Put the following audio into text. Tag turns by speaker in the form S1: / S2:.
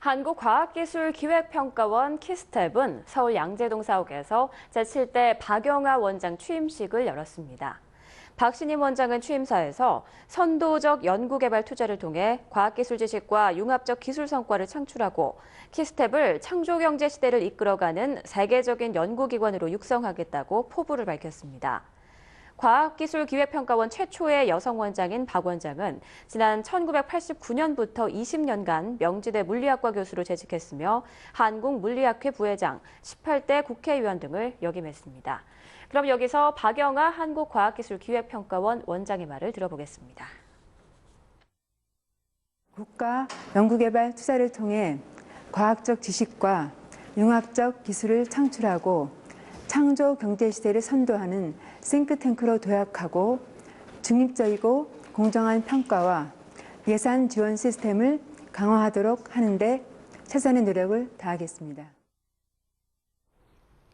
S1: 한국과학기술기획평가원 키스텝은 서울 양재동 사옥에서 제7대 박영하 원장 취임식을 열었습니다. 박신임 원장은 취임사에서 선도적 연구개발 투자를 통해 과학기술 지식과 융합적 기술 성과를 창출하고 키스텝을 창조경제 시대를 이끌어가는 세계적인 연구기관으로 육성하겠다고 포부를 밝혔습니다. 과학기술기획평가원 최초의 여성 원장인 박 원장은 지난 1989년부터 20년간 명지대 물리학과 교수로 재직했으며 한국물리학회 부회장, 18대 국회의원 등을 역임했습니다. 그럼 여기서 박영아 한국과학기술기획평가원 원장의 말을 들어보겠습니다.
S2: 국가 연구개발 투자를 통해 과학적 지식과 융합적 기술을 창출하고 창조 경제 시대를 선도하는 싱크탱크로 도약하고 중립적이고 공정한 평가와 예산 지원 시스템을 강화하도록 하는데 최선의 노력을 다하겠습니다.